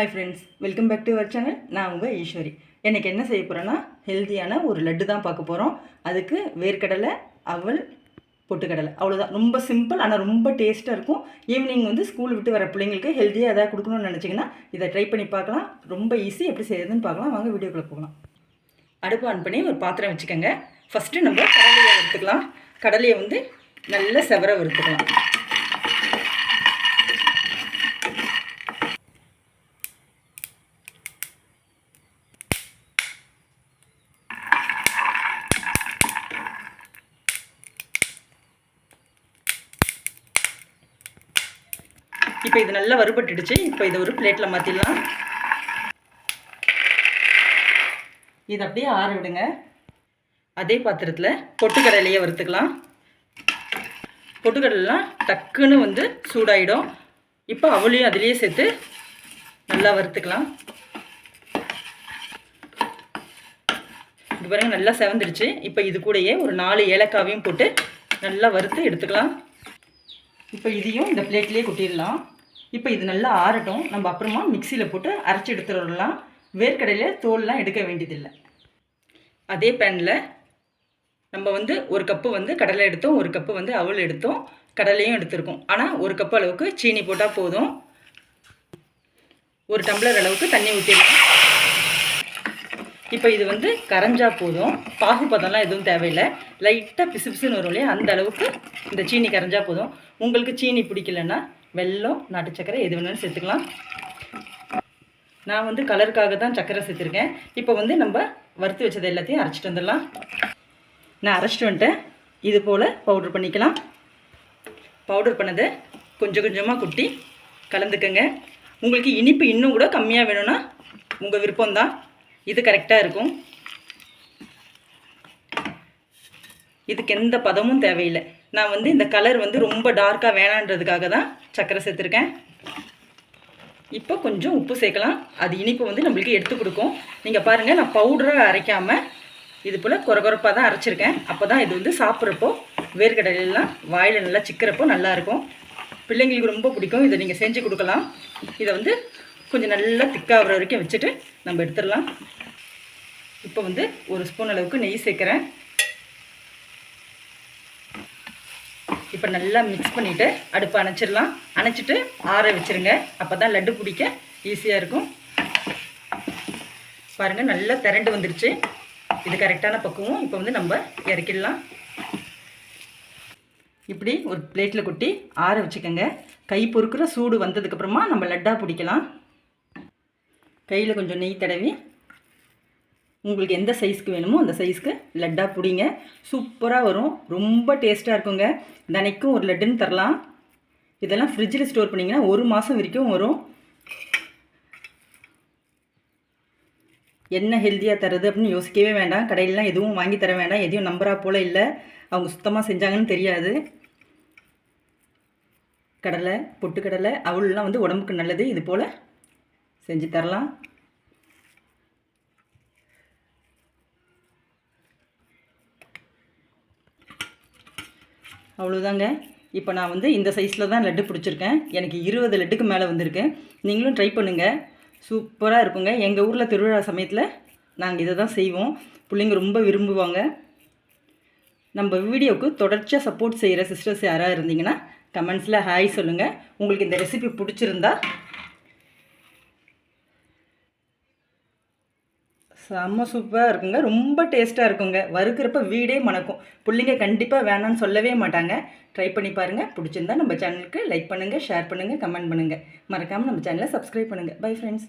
Hi friends welcome back to our channel நான் உங்கள் ஈஸ்வரி. எனக்கு என்ன செய்ய போகிறேன்னா ஹெல்த்தியான ஒரு லட்டு தான் பார்க்க போகிறோம் அதுக்கு வேர்க்கடலை அவல் பொட்டுக்கடலை. அவ்வளோதான் ரொம்ப சிம்பிள் ஆனால் ரொம்ப டேஸ்ட்டாக இருக்கும். ஈவினிங் வந்து ஸ்கூல் விட்டு வர பிள்ளைங்களுக்கு ஹெல்த்தியாக எதாவது கொடுக்கணும்னு நினச்சிங்கன்னா இதை ட்ரை பண்ணி பார்க்கலாம். ரொம்ப ஈஸி எப்படி செய்யறதுன்னு பார்க்கலாம். வாங்க வீடியோக்குள்ளே போகலாம். அடுப்பு ஆன் பண்ணி ஒரு பாத்திரம் வச்சுக்கோங்க. ஃபஸ்ட்டு நம்ம கடலையை வறுத்துக்கலாம். கடலையை வந்து நல்ல செவர வறுத்துக்கலாம். இப்போ இது நல்லா வறுபட்டுடுச்சு. இப்போ இதை ஒரு பிளேட்டில் மாற்றிடலாம் இது அப்படியே ஆற விடுங்க. அதே பாத்திரத்தில் பொட்டுக்கடலையே வறுத்துக்கலாம். பொட்டுக்கடலாம் டக்குன்னு வந்து சூடாயிடும். இப்போ அவளையும் அதுலேயே சேர்த்து நல்லா வறுத்துக்கலாம். இது பாருங்கள் நல்லா செவந்துடுச்சு. இப்போ இது கூடயே ஒரு நாலு ஏலக்காவையும் போட்டு நல்லா வறுத்து எடுத்துக்கலாம். இப்போ இதையும் இந்த பிளேட்லேயே கொட்டிடலாம். இப்போ இது நல்லா ஆறட்டும். நம்ம அப்புறமா மிக்சியில் போட்டு அரைச்சி எடுத்துடலாம். வேர்க்கடையில் தோல்லாம் எடுக்க வேண்டியதில்லை. அதே பேனில் நம்ம வந்து ஒரு கப்பு வந்து கடலை எடுத்தோம் ஒரு கப்பு வந்து அவல் எடுத்தோம் கடலையும் எடுத்திருக்கோம். ஆனால் ஒரு கப்பு அளவுக்கு சீனி போட்டால் போதும். ஒரு டம்ளர் அளவுக்கு தண்ணி ஊற்றிடலாம் இப்போ இது வந்து கரைஞ்சா போதும். பாகுபதம்லாம் எதுவும் தேவையில்லை. லைட்டாக பிசு பிசுன்னு வரும் இல்லையா? அந்த அளவுக்கு இந்த சீனி கரைஞ்சா போதும். உங்களுக்கு சீனி பிடிக்கலன்னா வெல்லம் நாட்டு சக்கரை எது வேணாலும் சேர்த்துக்கலாம். நான் வந்து கலருக்காக தான் சக்கரை சேர்த்துருக்கேன். இப்போ வந்து நம்ம வறுத்து வச்சது எல்லாத்தையும் அரைச்சிட்டு வந்துடலாம். நான் அரைச்சிட்டு வந்துட்டேன். இது போல் பவுட்ரு பண்ணிக்கலாம். பவுடர் பண்ணதை கொஞ்சம் கொஞ்சமாக குட்டி கலந்துக்கங்க. உங்களுக்கு இனிப்பு இன்னும் கூட கம்மியாக வேணும்னா உங்கள் விருப்பம்தான். இது கரெக்டாக இருக்கும். இதுக்கு எந்த பதமும் தேவையில்லை. நான் வந்து இந்த கலர் வந்து ரொம்ப டார்க்காக வேணான்றதுக்காக தான் சர்க்கரை சேர்த்துருக்கேன். இப்போ கொஞ்சம் உப்பு சேர்க்கலாம். அது இனிப்பு வந்து நம்மளுக்கு எடுத்து கொடுக்கும். நீங்கள் பாருங்கள் நான் பவுடராக அரைக்காமல் இது போல் குறகுறப்பாக தான் அரைச்சிருக்கேன். அப்போ தான் இது வந்து சாப்பிட்றப்போ வேர்க்கடலாம் வாயில் நல்லா சிக்கிறப்போ நல்லாயிருக்கும் பிள்ளைங்களுக்கு ரொம்ப பிடிக்கும். இதை நீங்கள் செஞ்சு கொடுக்கலாம். இதை வந்து கொஞ்சம் நல்லா திக்காகிற வரைக்கும் வச்சுட்டு நம்ம எடுத்துடலாம். இப்போ வந்து ஒரு ஸ்பூன் அளவுக்கு நெய் சேர்க்குறேன். இப்போ நல்லா மிக்ஸ் பண்ணிவிட்டு அடுப்பை அணைச்சிடலாம். அணைச்சிட்டு ஆற வச்சுருங்க. அப்போ தான் லட்டு பிடிக்க ஈஸியாக இருக்கும். பாருங்கள் நல்லா திரண்டு வந்துருச்சு. இது கரெக்டான பக்குவம். இப்போ வந்து நம்ம இறக்கிடலாம். இப்படி ஒரு பிளேட்டில் கொட்டி ஆற வச்சுக்கோங்க. கை பொறுக்கிற சூடு வந்ததுக்கப்புறமா நம்ம லட்டாக பிடிக்கலாம். கையில் கொஞ்சம் நெய் தடவி உங்களுக்கு எந்த சைஸ்க்கு வேணுமோ அந்த சைஸ்க்கு லட்டாக பிடிங்க. சூப்பராக வரும். ரொம்ப டேஸ்ட்டாக இருக்குங்க. தினைக்கும் ஒரு லட்டுன்னு தரலாம். இதெல்லாம் ஃப்ரிட்ஜில் ஸ்டோர் பண்ணிங்கன்னா ஒரு மாதம் வரைக்கும் வரும். என்ன ஹெல்த்தியாக தருது அப்படின்னு யோசிக்கவே வேண்டாம். கடையிலலாம் எதுவும் வாங்கி தர வேண்டாம். எதையும் நம்பரா போல் இல்லை. அவங்க சுத்தமாக செஞ்சாங்கன்னு தெரியாது. கடலை பொட்டுக்கடலை அவளெலாம் வந்து உடம்புக்கு நல்லது. இது போல் செஞ்சு தரலாம். அவ்வளோதாங்க இப்போ நான் வந்து இந்த சைஸில் தான் லட்டு பிடிச்சிருக்கேன். எனக்கு இருபது லட்டுக்கு மேலே வந்திருக்கு. நீங்களும் ட்ரை பண்ணுங்கள் சூப்பராக இருக்குங்க. எங்கள் ஊரில் திருவிழா சமயத்தில் நாங்கள் இதை தான் செய்வோம். பிள்ளைங்க ரொம்ப விரும்புவாங்க. நம்ம வீடியோவுக்கு தொடர்ச்சியாக சப்போர்ட் செய்கிற சிஸ்டர்ஸ் யாராக இருந்தீங்கன்னா கமெண்ட்ஸில் ஹாய் சொல்லுங்கள் உங்களுக்கு இந்த ரெசிபி பிடிச்சிருந்தா செம்ம சூப்பராக இருக்குங்க. ரொம்ப டேஸ்ட்டாக இருக்குங்க. வறுக்கிறப்ப வீடே மணக்கும். பிள்ளைங்க கண்டிப்பாக வேணாம்னு சொல்லவே மாட்டாங்க. ட்ரை பண்ணி பாருங்கள் பிடிச்சிருந்தா நம்ம சேனலுக்கு லைக் பண்ணுங்கள் ஷேர் பண்ணுங்கள் கமெண்ட் பண்ணுங்கள் மறக்காமல் நம்ம சேனலை சப்ஸ்கிரைப் பண்ணுங்கள் பை ஃப்ரெண்ட்ஸ்